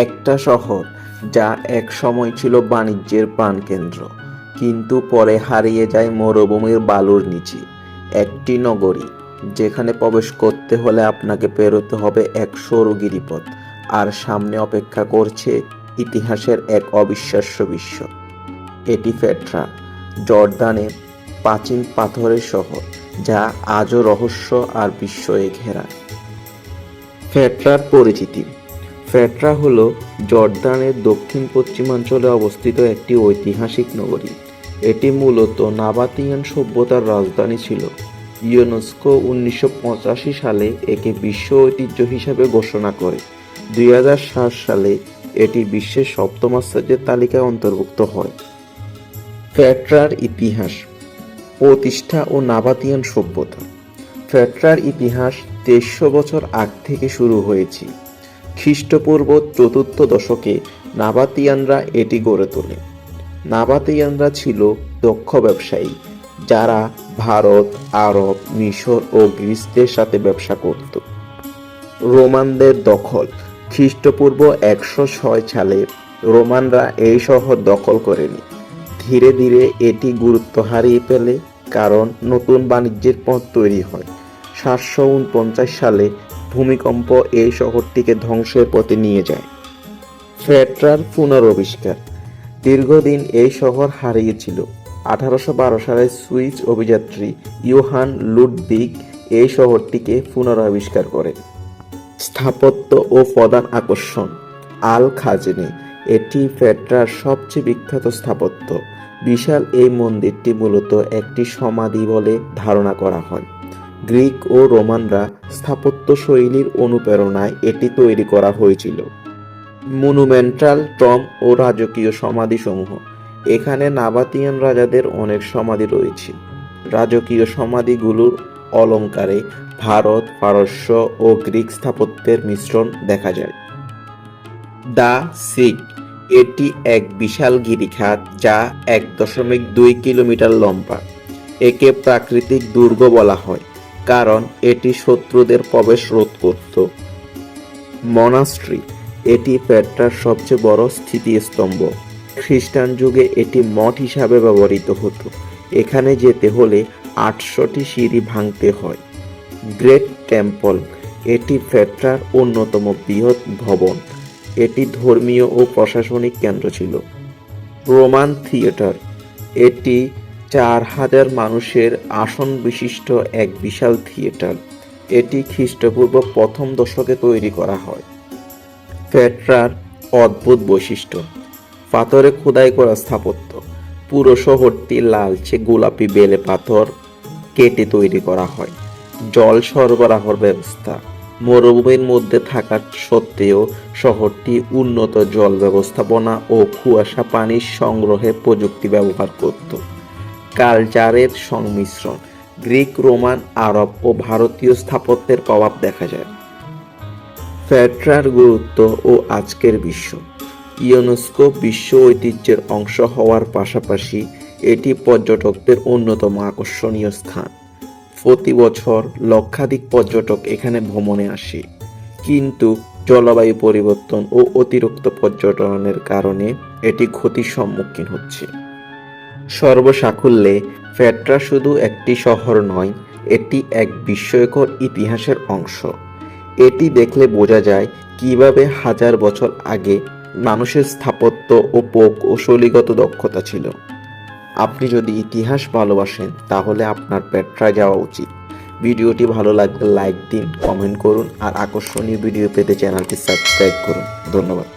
একটা শহর যা এক সময় ছিল বাণিজ্যের প্রাণকেন্দ্র, কিন্তু পরে হারিয়ে যায় মরুভূমির বালুর নিচে, একটি নগরী, যেখানে প্রবেশ করতে হলে আপনাকে পেরোতে হবে এক সরু গিরিপথ, আর সামনে অপেক্ষা করছে ইতিহাসের এক অবিশ্বাস্য বিশ্ব। এটি ফেট্রা জর্দানে প্রাচীন পাথরের শহর, যা আজও রহস্য আর বিস্ময়ে ঘেরা। ফেট্রার পরিচিতি ফেট্রা হল জর্দানের দক্ষিণ পশ্চিমাঞ্চলে অবস্থিত একটি ঐতিহাসিক নগরী। এটি মূলত নাবাতিয়ান সভ্যতার রাজধানী ছিল। ইউনেস্কো উনিশশো পঁচাশি সালে একে বিশ্ব ঐতিহ্য হিসাবে ঘোষণা করে। দুই হাজার সাত সালে এটি বিশ্বের সপ্তম আশ্চর্যের তালিকায় অন্তর্ভুক্ত হয়। ফেট্রার ইতিহাস, প্রতিষ্ঠা ও নাবাতিয়ান সভ্যতা। ফেট্রার ইতিহাস তেইশশো বছর আগ থেকে শুরু হয়েছে। খ্রিস্টপূর্ব চতুর্থ দশকে নাবাতিয়ানরা এটি গড়ে তোলে। নাবাতিয়ানরা ছিল দক্ষ ব্যবসায়ী, যারা ভারত, আরব, মিশর ও গ্রিসদের সাথে ব্যবসা করত। রোমানদের দখল, খ্রিস্টপূর্ব একশো ছয় সালে রোমানরা এই শহর দখল করেনি। ধীরে ধীরে এটি গুরুত্ব হারিয়ে ফেলে, কারণ নতুন বাণিজ্যের পথ তৈরি হয়। সাতশো উনপঞ্চাশ সালে ভূমিকম্প এই শহরটিকে ধ্বংসের পথে নিয়ে যায়। ফেট্রার পুনরাবিষ্কার দীর্ঘদিন এই শহর হারিয়েছিল। আঠারোশো বারো সালে সুইস অভিযাত্রী ইউহান লুডবিগ এই শহরটিকে পুনরাবিষ্কার করে। স্থাপত্য ও প্রধান আকর্ষণ আল খাজনি। এটি ফেট্রার সবচেয়ে বিখ্যাত স্থাপত্য। বিশাল এই মন্দিরটি মূলত একটি সমাধি বলে ধারণা করা হয়। গ্রিক ও রোমানরা স্থাপত্য শৈলীর অনুপ্রেরণায় এটি তৈরি করা হয়েছিল। মনুমেন্টাল, টম ও রাজকীয় সমাধিসমূহ। এখানে নাবাতিয়ান রাজাদের অনেক সমাধি রয়েছে। রাজকীয় সমাধিগুলোর অলঙ্কারে ভারত, পারস্য ও গ্রিক স্থাপত্যের মিশ্রণ দেখা যায়। দা সিক এটি এক বিশাল গিরিখাত যা এক দশমিক দুই কিলোমিটার লম্বা। একে প্রাকৃতিক দুর্গ বলা হয়। কারণ এটি শত্রুদের প্রবেশ রোধ করত। মনাস্ট্রি, এটি পেট্রার সবচেয়ে বড় স্থিতিস্তম্ভ। খ্রিস্টান যুগে এটি মঠ হিসাবে ব্যবহৃত হতো। এখানে যেতে হলে আটশোটি সিঁড়ি ভাঙতে হয়। গ্রেট টেম্পল, এটি ফেট্রার অন্যতম বৃহৎ ভবন। এটি ধর্মীয় ও প্রশাসনিক কেন্দ্র ছিল। রোমান থিয়েটার, এটি চার হাজার মানুষের আসন বিশিষ্ট এক বিশাল থিয়েটার। এটি খ্রিস্টপূর্ব প্রথম দশকে তৈরি করা হয়। ফেট্রার অদ্ভুত বৈশিষ্ট্য, পাথরে খোদাই করা স্থাপত্য, পুরো শহরটি লালচে গোলাপি বেলে পাথর কেটে তৈরি করা হয়। জল সরবরাহর ব্যবস্থা, মরুভূমির মধ্যে থাকা সত্ত্বেও শহরটি উন্নত জল ব্যবস্থাপনা ও কুয়াশা পানির সংগ্রহে প্রযুক্তি ব্যবহার করত। কালচারের সংমিশ্রণ, গ্রিক, রোমান, আরব ও ভারতীয় স্থাপত্যের প্রভাব দেখা যায়। ফ্যাট্রার গুরুত্ব ও আজকের বিশ্ব। ইউনেস্কো বিশ্ব ঐতিহ্যের অংশ হওয়ার পাশাপাশি এটি পর্যটকদের অন্যতম আকর্ষণীয় স্থান। প্রতি বছর লক্ষাধিক পর্যটক এখানে ভ্রমণে আসে। কিন্তু জলবায়ু পরিবর্তন ও অতিরিক্ত পর্যটনের কারণে এটি ক্ষতির সম্মুখীন হচ্ছে। সর্বসাকুল্যে ফেট্রা শুধু একটি শহর নয়, এটি এক বিস্ময়কর ইতিহাসের অংশ। এটি দেখলে বোঝা যায় কীভাবে হাজার বছর আগে মানুষের স্থাপত্য ও পোক ও শৈলীগত দক্ষতা ছিল। আপনি যদি ইতিহাস ভালোবাসেন, তাহলে আপনার পেট্রায় যাওয়া উচিত। ভিডিওটি ভালো লাগলে লাইক দিন, কমেন্ট করুন, আর আকর্ষণীয় ভিডিও পেতে চ্যানেলটি সাবস্ক্রাইব করুন। ধন্যবাদ।